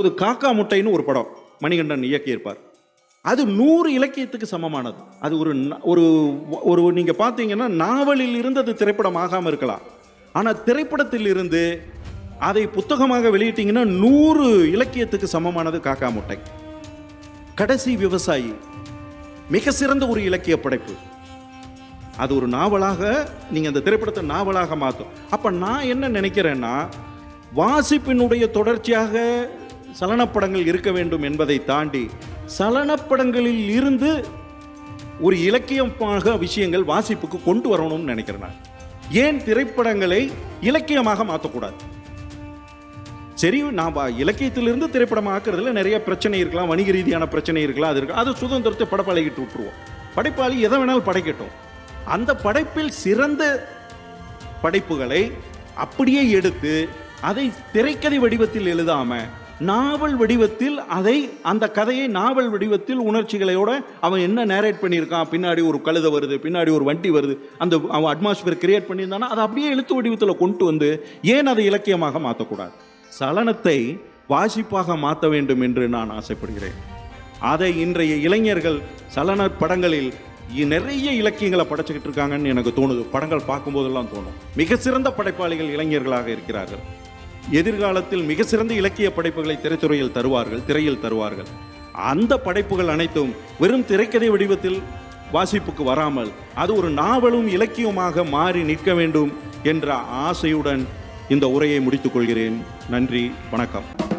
ஒரு காக்கா முட்டைன்னு ஒரு படம் மணிகண்டன் இயக்கியிருப்பார். அது நூறு இலக்கியத்துக்கு சமமானது. அது ஒரு ஒரு ஒரு நீங்கள் பார்த்தீங்கன்னா நாவலில் இருந்து அது திரைப்படம் ஆகாமல் இருக்கலாம். ஆனால் திரைப்படத்தில் இருந்து அதை புத்தகமாக வெளியிட்டீங்கன்னா நூறு இலக்கியத்துக்கு சமமானது காக்கா முட்டை. கடைசி விவசாயி மிக சிறந்த ஒரு இலக்கிய படைப்பு. அது ஒரு நாவலாக நீங்கள் அந்த திரைப்படத்தை நாவலாக மாற்றும் அப்போ நான் என்ன நினைக்கிறேன்னா வாசிப்பினுடைய தொடர்ச்சியாக சலனப்படங்கள் இருக்க வேண்டும் என்பதை தாண்டி சலனப்படங்களில் இருந்து ஒரு இலக்கியமாக விஷயங்கள் வாசிப்புக்கு கொண்டு வரணும்னு நினைக்கிறேன் நான். ஏன் திரைப்படங்களை இலக்கியமாக மாற்றக்கூடாது சரி நான் இலக்கியத்திலிருந்து திரைப்படம் ஆக்குறதுல நிறைய பிரச்சனை இருக்கலாம் வணிக ரீதியான பிரச்சனை இருக்கலாம் அது இருக்கு அது சுதந்திரத்தை படப்பழகிட்டு விட்டுருவோம். படைப்பாளி எதை வேணாலும் படைக்கட்டும். அந்த படைப்பில் சிறந்த படைப்புகளை அப்படியே எடுத்து அதை திரைக்கதை வடிவத்தில் எழுதாமல் நாவல் வடிவத்தில் அதை அந்த கதையை நாவல் வடிவத்தில் உணர்ச்சிகளையோட அவன் என்ன நேரேட் பண்ணியிருக்கான் பின்னாடி ஒரு கழுதை வருது பின்னாடி ஒரு வண்டி வருது அந்த அவன் அட்மாஸ்பியர் கிரியேட் பண்ணியிருந்தானா அதை அப்படியே எழுத்து வடிவத்தில் கொண்டு வந்து ஏன் அதை இலக்கியமாக மாற்றக்கூடாது சலனத்தை வாசிப்பாக மாற்ற வேண்டும் என்று நான் ஆசைப்படுகிறேன். அதை இன்றைய இளைஞர்கள் சலன படங்களில் நிறைய இலக்கியங்களை படைச்சுக்கிட்டு இருக்காங்கன்னு எனக்கு தோணுது. படங்கள் பார்க்கும்போதெல்லாம் தோணும். மிக சிறந்த படைப்பாளிகள் இளைஞர்களாக இருக்கிறார்கள். எதிர்காலத்தில் மிக சிறந்த இலக்கிய படைப்புகளை திரைத்துறையில் தருவார்கள் திரையில் தருவார்கள். அந்த படைப்புகள் அனைத்தும் வெறும் திரைக்கதை வடிவத்தில் வாசிப்புக்கு வராமல் அது ஒரு நாவலும் இலக்கியமாக மாறி நிற்க வேண்டும் என்ற ஆசையுடன் இந்த உரையை முடித்துக் கொள்கிறேன். நன்றி வணக்கம்.